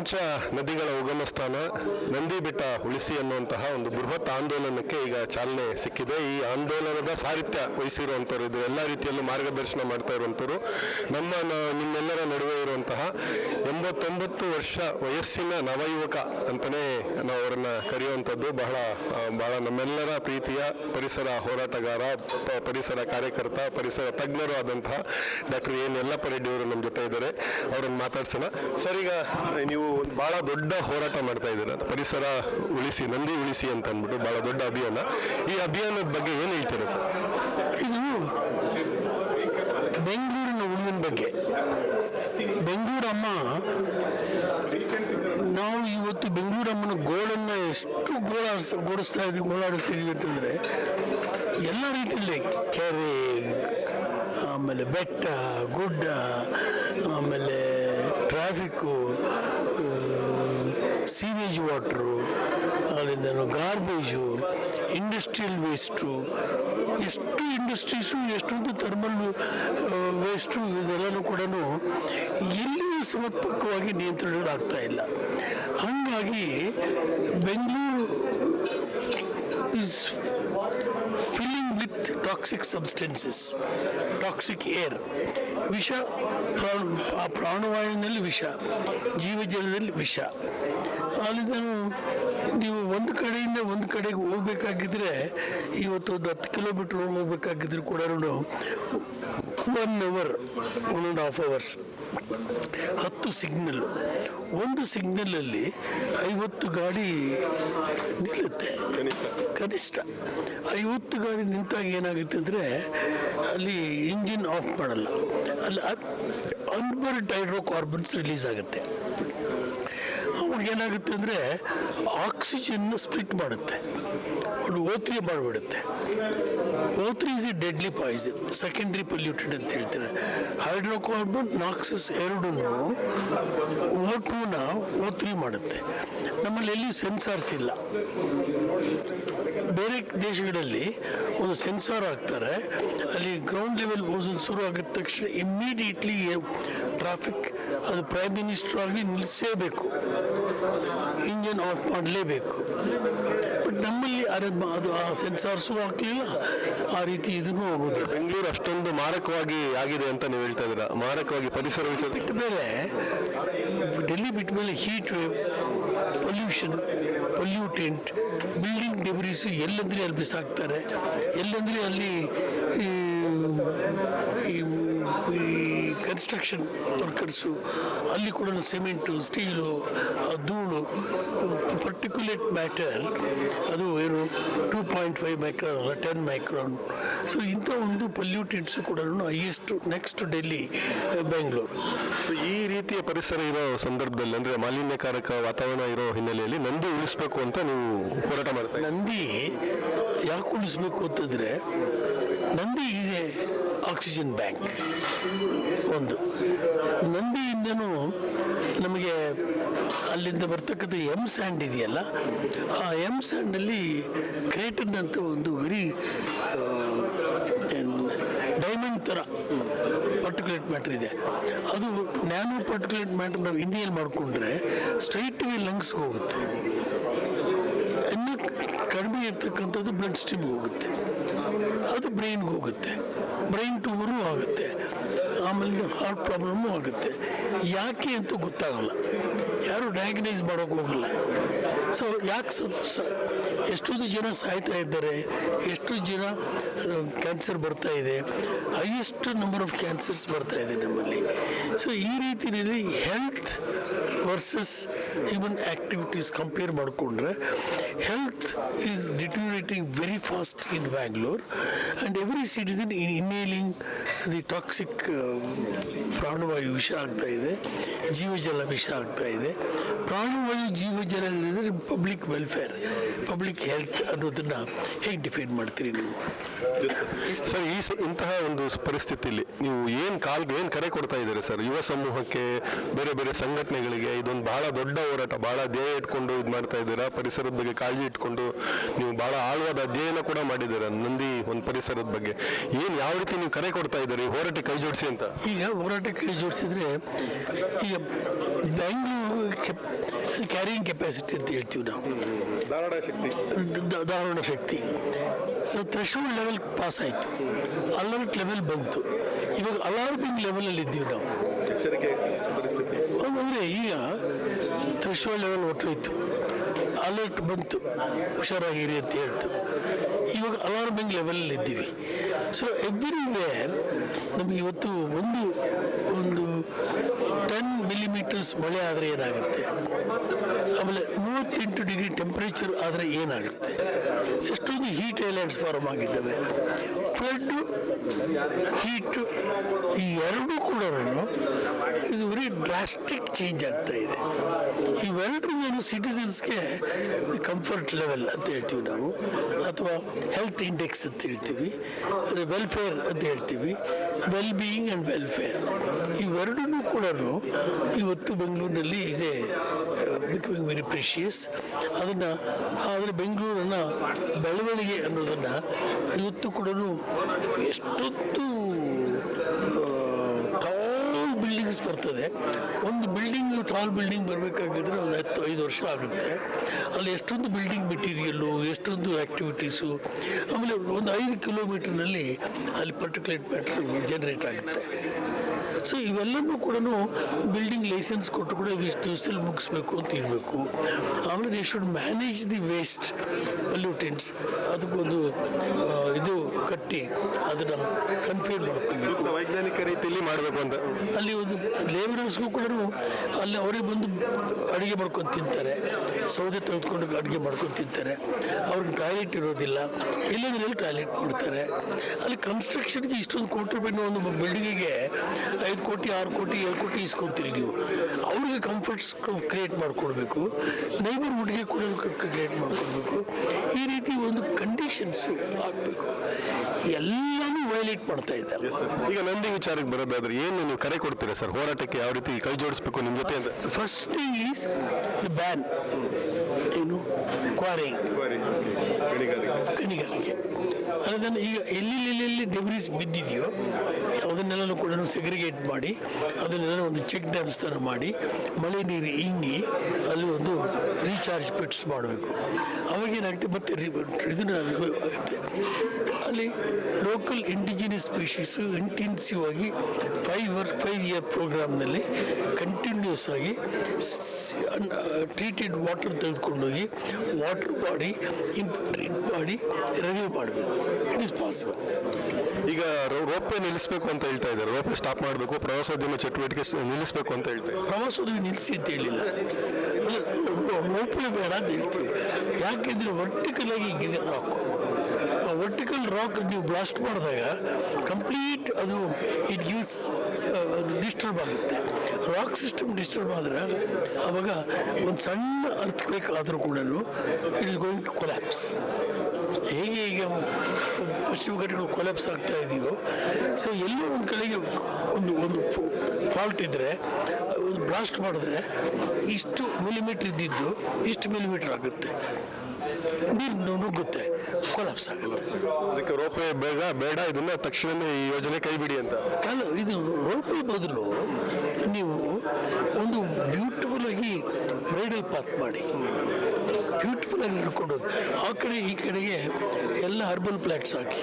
ಪಂಚ ನದಿಗಳ ಉಗಮ ಸ್ಥಾನ ನಂದಿ ಬೆಟ್ಟ ಉಳಿಸಿ ಅನ್ನುವಂತಹ ಒಂದು ಬೃಹತ್ ಆಂದೋಲನಕ್ಕೆ ಈಗ ಚಾಲನೆ ಸಿಕ್ಕಿದೆ. ಈ ಆಂದೋಲನದ ಸಾಹಿತ್ಯ ವಹಿಸಿರುವಂಥವ್ರು ಇದು ಎಲ್ಲ ರೀತಿಯಲ್ಲೂ ಮಾರ್ಗದರ್ಶನ ಮಾಡ್ತಾ ಇರುವಂಥವ್ರು. ನಮ್ಮ ನಿಮ್ಮೆಲ್ಲರ ನಡುವೆ ಇರುವಂತಹ ಎಂಬತ್ತೊಂಬತ್ತು ವರ್ಷ ವಯಸ್ಸಿನ ನವಯುವಕ ಅಂತಲೇ ನಾವು ಅವರನ್ನ ಕರೆಯುವಂಥದ್ದು. ಬಹಳ ಬಹಳ ನಮ್ಮೆಲ್ಲರ ಪ್ರೀತಿಯ ಪರಿಸರ ಹೋರಾಟಗಾರ ಪರಿಸರ ಕಾರ್ಯಕರ್ತ, ಪರಿಸರ ತಜ್ಞರು ಆದಂತಹ ಡಾಕ್ಟರ್ ಎನ್ ಯಲ್ಲಪ್ಪ ರೆಡ್ಡಿ ಅವರು ನಮ್ಮ ಜೊತೆ ಇದ್ದಾರೆ. ಅವರನ್ನು ಮಾತಾಡ್ಸೋಣ. ಸರ್, ಈಗ ನೀವು ಬಹಳ ದೊಡ್ಡ ಹೋರಾಟ ಮಾಡ್ತಾ ಇದ್ದೀರ. ಪರಿಸರ ಉಳಿಸಿ, ನಂದಿ ಉಳಿಸಿ ಅಂತ ಅಂದ್ಬಿಟ್ಟು ಬಹಳ ದೊಡ್ಡ ಅಭಿಯಾನ. ಈ ಅಭಿಯಾನದ ಬಗ್ಗೆ ಏನು ಹೇಳ್ತೀರಾ ಸರ್? ಇದು ಬೆಂಗಳೂರಿನ ಉಳಿವಿನ ಬಗ್ಗೆ. ಬೆಂಗಳೂರಮ್ಮ, ನಾವು ಇವತ್ತು ಬೆಂಗಳೂರಮ್ಮನ ಗೋಳನ್ನು ಎಷ್ಟು ಗೋಳಾಡಿಸ್ ಗೋಡಿಸ್ತಾ ಇದ್ದೀವಿ ಗೋಳಾಡಿಸ್ತಾ ಇದೀವಿ ಅಂತಂದರೆ, ಎಲ್ಲ ರೀತಿಯಲ್ಲಿ ಕೆರೆ, ಆಮೇಲೆ ಬೆಟ್ಟ, ಗುಡ್ಡ, ಆಮೇಲೆ ಟ್ರಾಫಿಕ್ಕು ಸೀವೇಜ್ ವಾಟ್ರು ಅಲ್ಲಿಂದ ಗಾರ್ಬೇಜು ಇಂಡಸ್ಟ್ರಿಯಲ್ ವೇಸ್ಟು ಎಷ್ಟು ಇಂಡಸ್ಟ್ರೀಸು ಎಷ್ಟೊಂದು ಥರ್ಮಲ್ ವೇಸ್ಟು ಇದೆಲ್ಲನೂ ಕೂಡ ಎಲ್ಲಿಯೂ ಸಮರ್ಪಕವಾಗಿ ನಿಯಂತ್ರಣಗಳಾಗ್ತಾ ಇಲ್ಲ. ಹಾಗಾಗಿ Bengaluru is filling with toxic substances toxic air ವಿಷ, ಪ್ರಾಣ ಆ ಪ್ರಾಣವಾಯುವಿನಲ್ಲಿ ವಿಷ, ಜೀವಜಲದಲ್ಲಿ ವಿಷ. ಅಲ್ಲಿಂದ ನೀವು ಒಂದು ಕಡೆಯಿಂದ ಒಂದು ಕಡೆಗೆ ಹೋಗ್ಬೇಕಾಗಿದ್ದರೆ ಇವತ್ತು ಒಂದು ಹತ್ತು ಕಿಲೋಮೀಟ್ರ್ ಹೋಗ್ಬೇಕಾಗಿದ್ರು ಕೂಡ one hour one and half hours ಹತ್ತು ಸಿಗ್ನಲ್. ಒಂದು ಸಿಗ್ನಲಲ್ಲಿ ಐವತ್ತು ಗಾಡಿ ನಿಲ್ಲುತ್ತೆ. ಕನಿಷ್ಠ ಐವತ್ತು ಗಾಡಿ ನಿಂತಾಗ ಏನಾಗುತ್ತೆ ಅಂದರೆ ಅಲ್ಲಿ ಇಂಜಿನ್ ಆಫ್ ಮಾಡಲ್ಲ. ಅಲ್ಲಿ ಅನ್ಬರ್ಡ್ ಹೈಡ್ರೋಕಾರ್ಬನ್ಸ್ ರಿಲೀಸ್ ಆಗುತ್ತೆ. ಅವಾಗ ಏನಾಗುತ್ತೆ ಅಂದರೆ ಆಕ್ಸಿಜನ್ನು ಸ್ಪ್ಲಿಟ್ ಮಾಡುತ್ತೆ. ಒಂದು O three ಮಾಡಿಬಿಡುತ್ತೆ. O three is a deadly poison secondary polluted ಅಂತ ಹೇಳ್ತಾರೆ. ಹೈಡ್ರೋಕಾರ್ಬನ್ ನಾಕ್ಸಸ್ ಎರಡೂ ಓಟುನ ಓತ್ರಿ ಮಾಡುತ್ತೆ. ನಮ್ಮಲ್ಲಿ ಎಲ್ಲಿಯೂ ಸೆನ್ಸಾರ್ಸ್ ಇಲ್ಲ. ಬೇರೆ ದೇಶಗಳಲ್ಲಿ ಒಂದು ಸೆನ್ಸಾರ್ ಹಾಕ್ತಾರೆ. ಅಲ್ಲಿ ಗ್ರೌಂಡ್ ಲೆವೆಲ್ ಓಸನ್ ಶುರು ಆಗಿದ ತಕ್ಷಣ ಇಮ್ಮಿಡಿಯೇಟ್ಲಿ ಟ್ರಾಫಿಕ್ ಅದು ಪ್ರೈಮ್ ಮಿನಿಸ್ಟರ್ ಆಗಲಿ ನಿಲ್ಲಿಸೇಬೇಕು ಇಂಜಿನ್ ಆಫ್ ಮಾಡಲೇಬೇಕು. ಬಟ್ ನಮ್ಮಲ್ಲಿ ಅದು ಅದು ಆ ಸೆನ್ಸಾರ್ಸು ಹಾಕಲಿಲ್ಲ ಆ ರೀತಿ ಇದನ್ನು ಆಗೋದಿಲ್ಲ. ಬೆಂಗಳೂರು ಅಷ್ಟೊಂದು ಮಾರಕವಾಗಿ ಆಗಿದೆ ಅಂತ ನೀವು ಹೇಳ್ತಾ ಇದ್ದೀರಾ? ಮಾರಕವಾಗಿ ಪರಿಸರ ಬಿಟ್ಟ ಮೇಲೆ ಡೆಲ್ಲಿ ಬಿಟ್ಟ ಮೇಲೆ heat wave pollution pollutant building debris ಎಲ್ಲೆಂದರೆ ಅಲ್ಲಿ ಬಿಸಾಕ್ತಾರೆ? ಎಲ್ಲೆಂದರೆ ಅಲ್ಲಿ ಕನ್ಸ್ಟ್ರಕ್ಷನ್ ವರ್ಕರ್ಸು ಅಲ್ಲಿ ಕೂಡ ಸಿಮೆಂಟು ಸ್ಟೀಲು ಧೂಳು ಪರ್ಟಿಕ್ಯುಲೇಟ್ ಮ್ಯಾಟರ್ ಅದು ಏನು ಟೂ ಪಾಯಿಂಟ್ ಫೈವ್ ಮೈಕ್ರಾನ್ ಅಲ್ಲ ಟೆನ್ ಮೈಕ್ರಾನ್ ಸೊ ಇಂಥ ಒಂದು ಪೊಲ್ಯೂಟೆಂಟ್ಸ್ ಕೂಡ ಹೈಯೆಸ್ಟ್ ನೆಕ್ಸ್ಟ್ ಡೆಲ್ಲಿ ಬೆಂಗಳೂರು ಈ ರೀತಿಯ ಪರಿಸರ ಇರೋ ಸಂದರ್ಭದಲ್ಲಿ ಅಂದರೆ ಮಾಲಿನ್ಯಕಾರಕ ವಾತಾವರಣ ಇರೋ ಹಿನ್ನೆಲೆಯಲ್ಲಿ ನಂದಿ ಉಳಿಸ್ಬೇಕು ಅಂತ ನೀವು ಹೋರಾಟ ಮಾಡ್ತೀವಿ. ನಂದಿ ಯಾಕೆ ಉಳಿಸ್ಬೇಕು ಅಂತಂದರೆ Nandi is a oxygen bank. ಒಂದು. ನಂದಿಯಿಂದನೂ ನಮಗೆ ಅಲ್ಲಿಂದ ಬರ್ತಕ್ಕಂಥ ಎಂ ಸ್ಯಾಂಡ್ ಇದೆಯಲ್ಲ, ಆ ಎಂ ಸ್ಯಾಂಡಲ್ಲಿ ಕ್ರೇಟನ್ ಅಂತ ಒಂದು ವೆರಿ ಡೈಮಂಡ್ ಥರ ಪರ್ಟಿಕ್ಯುಲೇಟ್ ಮ್ಯಾಟ್ರ್ ಇದೆ. ಅದು ನ್ಯಾನೋ ಪರ್ಟಿಕ್ಯುಲೇಟ್ ಮ್ಯಾಟ್ರ್ ನಾವು ಇಂಡಿಯಲ್ಲಿ ಮಾಡಿಕೊಂಡ್ರೆ ಸ್ಟ್ರೈಟ್ ವೇ ಲಂಗ್ಸ್ಗೆ ಹೋಗುತ್ತೆ. ಇನ್ನೂ ಕಡಿಮೆ ಇರ್ತಕ್ಕಂಥದ್ದು ಬ್ಲಡ್ ಸ್ಟ್ರೀಮ್ಗೆ ಹೋಗುತ್ತೆ. ಅದು ಬ್ರೈನ್ಗೆ ಹೋಗುತ್ತೆ. ಬ್ರೈನ್ ಟ್ಯೂಮರು ಆಗುತ್ತೆ. ಆಮೇಲೆ ಹಾರ್ಟ್ ಪ್ರಾಬ್ಲಮ್ಮು ಆಗುತ್ತೆ. ಯಾಕೆ ಅಂತ ಗೊತ್ತಾಗಲ್ಲ. ಯಾರು ಡಯಾಗ್ನೈಸ್ ಮಾಡೋಕೆ ಹೋಗಲ್ಲ. ಸೊ ಯಾಕೆ ಸ ಎಷ್ಟೊಂದು ಜನ ಸಾಯ್ತಾ ಇದ್ದಾರೆ, ಎಷ್ಟು ಜನ ಕ್ಯಾನ್ಸರ್ ಬರ್ತಾ ಇದೆ ಹೈಯೆಸ್ಟ್ ನಂಬರ್ ಆಫ್ ಕ್ಯಾನ್ಸರ್ಸ್ ಬರ್ತಾ ಇದೆ ನಮ್ಮಲ್ಲಿ. ಸೊ ಈ ರೀತಿಯಲ್ಲಿ health versus human activities compare ಮಾಡಿಕೊಂಡ್ರೆ health is deteriorating very fast in Bangalore and every citizen in inhaling the toxic Pranavayu ವಿಷ ಆಗ್ತಾ ಇದೆ, ಜೀವಜಲ ವಿಷ ಆಗ್ತಾ ಇದೆ. ಪ್ರಾಣವಾಯು ಜೀವಜಲ ಅಂದರೆ ಪಬ್ಲಿಕ್ ವೆಲ್ಫೇರ್ ಪಬ್ಲಿಕ್ ಹೆಲ್ತ್ ಅನ್ನೋದನ್ನು ಹೇಗೆ ಡಿಫೈನ್ ಮಾಡ್ತೀರಿ ನೀವು? ಸರ್ ಈ ಇಂತಹ ಒಂದು ಪರಿಸ್ಥಿತಿಯಲ್ಲಿ ನೀವು ಏನು ಕಾಲ್ ಏನು ಕರೆ ಕೊಡ್ತಾ ಇದ್ದೀರಿ ಸರ್? ಯುವ ಸಮೂಹಕ್ಕೆ ಬೇರೆ ಬೇರೆ ಸಂಘಟನೆಗಳಿಗೆ ಇದೊಂದು ಬಹಳ ದೊಡ್ಡ ಹೋರಾಟ ಬಹಳ ಧ್ಯೇಯ ಇಟ್ಕೊಂಡು ಇದು ಮಾಡ್ತಾ ಇದ್ದೀರಾ? ಪರಿಸರದ ಬಗ್ಗೆ ಕಾಳಜಿ ಇಟ್ಕೊಂಡು ನೀವು ಬಹಳ ಆಳವಾದ ಅಧ್ಯಯನ ಕೂಡ ಮಾಡಿದ್ದೀರಾ ನಂದಿ ಒಂದು ಪರಿಸರದ ಬಗ್ಗೆ? ಏನು ಯಾವ ರೀತಿ ನೀವು ಕರೆ ಕೊಡ್ತಾ ಇದ್ದೀರಿ? ಹೋರಾಟ ಕೈ ಜೋಡಿಸಿ ಅಂತ. ಈಗ ಹೋರಾಟ ಕೈ ಜೋಡಿಸಿದ್ರೆ ಈಗ ಬೆಂಗಳೂರು ಕ್ಯಾರಿಯಿಂಗ್ ಕೆಪಾಸಿಟಿ ಅಂತ ಹೇಳ್ತೀವಿ ನಾವು. ಧಾರಣ ಶಕ್ತಿ. ಧಾರಣ ಶಕ್ತಿ. ಸೊ ಥ್ರೆಶೋಲ್ಡ್ ಲೆವೆಲ್ ಪಾಸ್ ಆಯಿತು. ಅಲರ್ಟ್ ಲೆವೆಲ್ ಬಂತು. ಇವಾಗ ಅಲಾರ್ಮಿಂಗ್ ಲೆವೆಲಲ್ಲಿ ಇದ್ದೀವಿ ನಾವು. ಅಂದರೆ ಈಗ ಥ್ರೆಶೋಲ್ಡ್ ಲೆವೆಲ್ ಹೊಟ್ಟೋಯ್ತು ಅಲರ್ಟ್ ಬಂತು. ಹುಷಾರಾಗಿರಿ ಅಂತ ಹೇಳ್ತು. ಇವಾಗ ಅಲಾರ್ಮಿಂಗ್ ಲೆವೆಲಲ್ಲಿ ಇದ್ದೀವಿ. ಸೊ ಎವ್ರಿವೇರ್ ನಮಗೆ ಇವತ್ತು ಒಂದು ಒಂದು ಮಿಲಿಮೀಟರ್ಸ್ ಮಳೆ ಆದರೆ ಏನಾಗುತ್ತೆ? ಆಮೇಲೆ ಮೂವತ್ತೆಂಟು ಡಿಗ್ರಿ ಟೆಂಪರೇಚರ್ ಆದರೆ ಏನಾಗುತ್ತೆ? ಎಷ್ಟೊಂದು ಹೀಟ್ ಐಲ್ಯಾಂಡ್ಸ್ ಫಾರ್ಮ್ ಆಗಿದ್ದಾವೆ. ಫ್ಲಡ್ಡು ಹೀಟು ಈ ಎರಡೂ ಕೂಡ ಇಸ್ ವೆರಿ ಡ್ರಾಸ್ಟಿಕ್ ಚೇಂಜ್ ಆಗ್ತಾ ಇದೆ. ಇವೆರಡೂ ಸಿಟಿಸನ್ಸ್ಗೆ ಕಂಫರ್ಟ್ ಲೆವೆಲ್ ಅಂತ ಹೇಳ್ತೀವಿ ನಾವು. ಅಥವಾ ಹೆಲ್ತ್ ಇಂಡೆಕ್ಸ್ ಅಂತ ಹೇಳ್ತೀವಿ. ಅದೇ ವೆಲ್ಫೇರ್ ಅಂತ ಹೇಳ್ತೀವಿ. ವೆಲ್ ಬೀಯಿಂಗ್ ಆ್ಯಂಡ್ ವೆಲ್ಫೇರ್ ಇವೆರಡೂ ಕೂಡ ಇವತ್ತು ಬೆಂಗಳೂರಿನಲ್ಲಿ ಎ ಬಿಕಮಿಂಗ್ ವೆರಿ ಪ್ರೆಷಿಯಸ್ ಅದನ್ನು, ಆದರೆ ಬೆಂಗಳೂರನ್ನು ಬೆಳವಣಿಗೆ ಅನ್ನೋದನ್ನು ಇವತ್ತು ಕೂಡ ಎಷ್ಟೊತ್ತು ಬಿಲ್ಡಿಂಗ್ಸ್ ಬರ್ತದೆ. ಒಂದು ಬಿಲ್ಡಿಂಗ್ ಟಾಲ್ ಬಿಲ್ಡಿಂಗ್ ಬರಬೇಕಾಗಿದ್ರೆ ಒಂದು ಹತ್ತು, ಐದು ವರ್ಷ ಆಗುತ್ತೆ. ಅಲ್ಲಿ ಎಷ್ಟೊಂದು ಬಿಲ್ಡಿಂಗ್ ಮೆಟೀರಿಯಲ್ಲು ಎಷ್ಟೊಂದು ಆ್ಯಕ್ಟಿವಿಟೀಸು ಆಮೇಲೆ ಒಂದು ಐದು ಕಿಲೋಮೀಟರ್ನಲ್ಲಿ ಅಲ್ಲಿ ಪರ್ಟಿಕ್ಯುಲೇಟ್ ಮ್ಯಾಟ್ರ್ ಜನರೇಟ್ ಆಗುತ್ತೆ. ಸೊ ಇವೆಲ್ಲವೂ ಕೂಡ ಬಿಲ್ಡಿಂಗ್ ಲೈಸೆನ್ಸ್ ಕೊಟ್ಟು ಕೂಡ ಇಷ್ಟು ದಿವಸದಲ್ಲಿ ಮುಗಿಸ್ಬೇಕು ಅಂತ ಇರಬೇಕು ಆಮೇಲೆ they should manage the waste pollutants ಅದಕ್ಕೊಂದು ಇದು ಕಟ್ಟಿ ಅದನ್ನು ಕನ್ಫ್ಯೂರ್ ಮಾಡ್ಕೊಬೇಕು ವೈಜ್ಞಾನಿಕ ರೀತಿಯಲ್ಲಿ ಮಾಡಬೇಕು ಅಂತ. ಅಲ್ಲಿ ಒಂದು ಲೇಬರರ್ಸ್ಗೂ ಕೂಡ ಅಲ್ಲಿ ಅವರೇ ಬಂದು ಅಡುಗೆ ಮಾಡ್ಕೊಂಡು ತಿಂತಾರೆ. ಸೌದೆ ತೆಗೆದುಕೊಂಡು ಅಡುಗೆ ಮಾಡ್ಕೊಂಡು ತಿಂತಾರೆ. ಅವ್ರಿಗೆ ಟಾಯ್ಲೆಟ್ ಇರೋದಿಲ್ಲ. ಇಲ್ಲದ್ರೆ ಟಾಯ್ಲೆಟ್ ಮಾಡ್ತಾರೆ. ಅಲ್ಲಿ ಕನ್ಸ್ಟ್ರಕ್ಷನ್ಗೆ ಇಷ್ಟೊಂದು ಕೋಟಿ ರೂಪಾಯಿನ ಒಂದು ಬಿಲ್ಡಿಂಗಿಗೆ ಐದು ಕೋಟಿ ಆರು ಕೋಟಿ ಏಳು ಕೋಟಿ ಇಸ್ಕೊತೀರಿ ನೀವು. ಅವ್ರಿಗೆ ಕಂಫರ್ಟ್ಸ್ ಕ್ರಿಯೇಟ್ ಮಾಡಿಕೊಡ್ಬೇಕು. ನೈಬರ್ಹುಡ್ಗೆ ಕೂಡ ಕ್ರಿಯೇಟ್ ಮಾಡಿಕೊಡ್ಬೇಕು. ಈ ರೀತಿ ಒಂದು ಕಂಡೀಷನ್ಸು ಆಗಬೇಕು. ಎಲ್ಲನೂ ವೈಲೇಟ್ ಮಾಡ್ತಾ ಇದ್ದಾರೆ ಈಗ ನಂದಿ ವಿಚಾರಕ್ಕೆ ಬರೋದಾದ್ರೆ ಏನು ನೀವು ಕರೆ ಕೊಡ್ತೀರಾ ಸರ್ ಹೋರಾಟಕ್ಕೆ ಯಾವ ರೀತಿ ಕೈ ಜೋಡಿಸ್ಬೇಕು ನಿಮ್ಮ ಜೊತೆ ಅಂತ? First thing is the ban ಏನು? ಕ್ವಾರಿಂಗ್ ಗಣಿಗಾರಿಕೆ. ಅದನ್ನು ಈಗ ಎಲ್ಲೆಲ್ಲಿ ಡೆಬ್ರೀಸ್ ಬಿದ್ದಿದೆಯೋ ಅದನ್ನೆಲ್ಲ ಕೂಡ ಸೆಗ್ರಿಗೇಟ್ ಮಾಡಿ ಅದನ್ನೆಲ್ಲ ಒಂದು ಚೆಕ್ ಡ್ಯಾಮ್ಸ್ ಥರ ಮಾಡಿ, ಮಳೆ ನೀರು ಇಂಗಿ, ಅಲ್ಲಿ ಒಂದು ರೀಚಾರ್ಜ್ ಪಿಟ್ಸ್ ಮಾಡಬೇಕು. ಅವಾಗ ಏನಾಗುತ್ತೆ, ಮತ್ತೆ ಆಗುತ್ತೆ ಅಲ್ಲಿ ಲೋಕಲ್ ಇಂಡಿಜಿನಿಯಸ್ ಸ್ಪೀಷೀಸು ಇಂಟೆನ್ಸಿವ್ ಆಗಿ ಫೈವ್ ಇಯರ್ ಫೈವ್ ಇಯರ್ ಪ್ರೋಗ್ರಾಮ್ನಲ್ಲಿ ಕಂಟಿನ್ಯೂಸ್ ಆಗಿ ಟ್ರೀಟೆಡ್ ವಾಟರ್ ತೆಗೆದುಕೊಂಡೋಗಿ ವಾಟರ್ ಬಾಡಿ ಟ್ರೀಟ್ ಮಾಡಿ ರಿವ್ಯೂ ಮಾಡಬೇಕು. ಇಟ್ ಇಸ್ ಪಾಸಿಬಲ್ ಈಗ ರೋಪೆ ನಿಲ್ಲಿಸಬೇಕು ಅಂತ ಹೇಳ್ತಾ ಇದ್ದಾರೆ. ರೋಪೆ ಸ್ಟಾಪ್ ಮಾಡಬೇಕು ಪ್ರವಾಸೋದ್ಯಮ ಚಟುವಟಿಕೆ ನಿಲ್ಲಿಸಬೇಕು ಅಂತ ಹೇಳ್ತಾರೆ ಪ್ರವಾಸೋದ್ಯಮ ನಿಲ್ಲಿಸಿ ಅಂತ ಹೇಳಿಲ್ಲ. ರೋಪೆ ಬೇಡ ಅಂತ ಹೇಳ್ತೀವಿ. ಯಾಕೆಂದರೆ ವರ್ಟಿಕಲ್ ಆಗಿ ಹಿಂಗಿದೆ ರಾಕ್ ಆ ವರ್ಟಿಕಲ್ ರಾಕ್ ನೀವು ಬ್ಲಾಸ್ಟ್ ಮಾಡಿದಾಗ ಕಂಪ್ಲೀಟ್ ಅದು ಇಟ್ ಯೂಸ್ ಡಿಸ್ಟರ್ಬ್ ಆಗುತ್ತೆ. ರಾಕ್ ಸಿಸ್ಟಮ್ ಡಿಸ್ಟರ್ಬ್ ಆದರೆ ಆವಾಗ ಒಂದು ಸಣ್ಣ ಅರ್ಥಕ್ವೇಕ್ ಆದರೂ ಕೂಡ it is going to collapse ಹೇಗೆ ಈಗ ಪಶ್ಚಿಮ ಘಟ್ಟಗಳು ಕೊಲ್ಯಾಪ್ಸ್ ಆಗ್ತಾ ಇದೆಯೋ ಸೊ ಎಲ್ಲೋ ಒಂದು ಕಡೆಗೆ ಒಂದು ಒಂದು ಫಾಲ್ಟ್ ಇದ್ದರೆ ಒಂದು ಬ್ಲಾಸ್ಟ್ ಮಾಡಿದ್ರೆ ಇಷ್ಟು ಮಿಲಿಮೀಟ್ರ್ ಇದ್ದಿದ್ದು ಇಷ್ಟು ಮಿಲಿಮೀಟ್ರ್ ಆಗುತ್ತೆ. ನೀರು ನುಗ್ಗುತ್ತೆ ಕೊಲಾಪ್ಸ್ ಆಗುತ್ತೆ. ಅದಕ್ಕೆ ರೋಪೆ ಬೇಗ ಬೇಡ ಇದನ್ನ ತಕ್ಷಣವೇ ಈ ಯೋಜನೆ ಕೈ ಬಿಡಿ ಅಂತ. ಅಲ್ಲ ಇದು ರೋಪೆ ಬದಲು ನೀವು ಒಂದು ಬ್ಯೂಟಿಫುಲ್ ಆಗಿ ಬ್ರೈಡಲ್ ಪಾತ್ ಮಾಡಿ. ಬ್ಯೂಟಿಫುಲ್ ಆಗಿ ನಡ್ಕೊಂಡು ಆ ಕಡೆ ಈ ಕಡೆಗೆ ಎಲ್ಲ ಹರ್ಬಲ್ ಪ್ಲಾಂಟ್ಸ್ ಹಾಕಿ.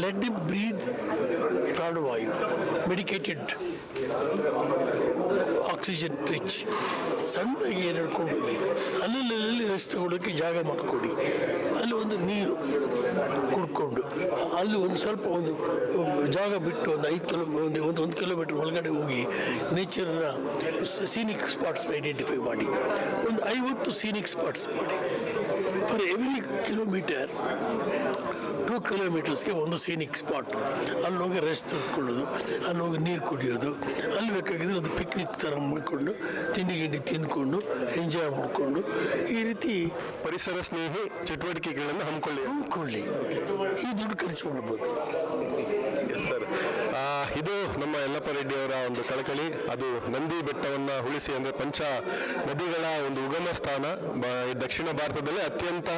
ಲೆಟ್ ದಿ ಬ್ರೀದ್ ಪ್ರಾಣವಾಯು ಮೆಡಿಕೇಟೆಡ್ ಆಕ್ಸಿಜನ್ ಟ್ರಿಚ್ ಸಣ್ಣದಾಗಿ ನಡ್ಕೊಂಡು ಹೋಗಿ ಅಲ್ಲಲ್ಲಿ ರಸ್ತೆ ತಗೊಳ್ಳೋಕ್ಕೆ ಜಾಗ ಮಾಡಿಕೊಡಿ. ಅಲ್ಲಿ ಒಂದು ನೀರು ಕುಡ್ಕೊಂಡು, ಅಲ್ಲಿ ಒಂದು ಸ್ವಲ್ಪ ಒಂದು ಜಾಗ ಬಿಟ್ಟು ಒಂದು ಐದು ಕಿಲೋ, ಒಂದು ಒಂದು ಒಂದು ಕಿಲೋಮೀಟ್ರ್ ಒಳಗಡೆ ಹೋಗಿ ನೇಚರ್ನ ಸೀನಿಕ್ ಸ್ಪಾಟ್ಸ್ ಐಡೆಂಟಿಫೈ ಮಾಡಿ. ಒಂದು ಐವತ್ತು ಸೀನಿಕ್ ಸ್ಪಾಟ್ಸ್ ಮಾಡಿ. ಫಾರ್ ಎವ್ರಿ ಕಿಲೋಮೀಟರ್ ಕಿಲೋಮೀಟರ್ಸ್ಗೆ ಒಂದು ಸೀನಿಕ್ ಸ್ಪಾಟ್ ಅಲ್ಲಿ ಹೋಗಿ ರೆಸ್ಟ್ ತೆಗೆದುಕೊಳ್ಳೋದು ಅಲ್ಲಿ ಹೋಗಿ ನೀರು ಕುಡಿಯೋದು ಅಲ್ಲಿ ಬೇಕಾಗಿದ್ರೆ ಅದು ಪಿಕ್ನಿಕ್ ಥರ ಮಾಡಿಕೊಂಡು ತಿಂಡಿ ಗಿಂಡಿ ತಿಂದ್ಕೊಂಡು ಎಂಜಾಯ್ ಮಾಡಿಕೊಂಡು ಈ ರೀತಿ ಪರಿಸರ ಸ್ನೇಹಿ ಚಟುವಟಿಕೆಗಳನ್ನು ಹಮ್ಮಿಕೊಳ್ಳಿ. ಹಮ್ಮಿಕೊಳ್ಳಿ. ಈ ದುಡ್ಡು ಖರ್ಚು ಮಾಡ್ಬೋದು. ಸರ್ ಇದು ನಮ್ಮ ಯಲ್ಲಪ್ಪ ರೆಡ್ಡಿ ಅವರ ಒಂದು ಕಳಕಳಿ. ಅದು ನಂದಿ ಬೆಟ್ಟವನ್ನು ಉಳಿಸಿ ಅಂದರೆ ಪಂಚ ನದಿಗಳ ಒಂದು ಉಗಮ ಸ್ಥಾನ. ದಕ್ಷಿಣ ಭಾರತದಲ್ಲೇ ಅತ್ಯಂತ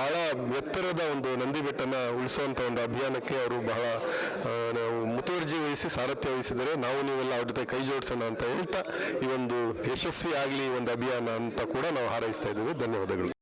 ಬಹಳ ಎತ್ತರದ ಒಂದು ನಂದಿ ಬೆಟ್ಟನ ಉಳಿಸುವಂಥ ಒಂದು ಅಭಿಯಾನಕ್ಕೆ ಅವರು ಬಹಳ ಮುತುವರ್ಜಿ ವಹಿಸಿ, ಸಾರಥ್ಯ ವಹಿಸಿದರೆ ನಾವು ನೀವೆಲ್ಲ ಅವ್ರ ಜೊತೆ ಕೈ ಜೋಡಿಸೋಣ ಅಂತ ಹೇಳ್ತಾ ಈ ಒಂದು ಯಶಸ್ವಿ ಆಗಲಿ ಒಂದು ಅಭಿಯಾನ ಅಂತ ಕೂಡ ನಾವು ಹಾರೈಸ್ತಾ ಇದ್ದೀವಿ. ಧನ್ಯವಾದಗಳು.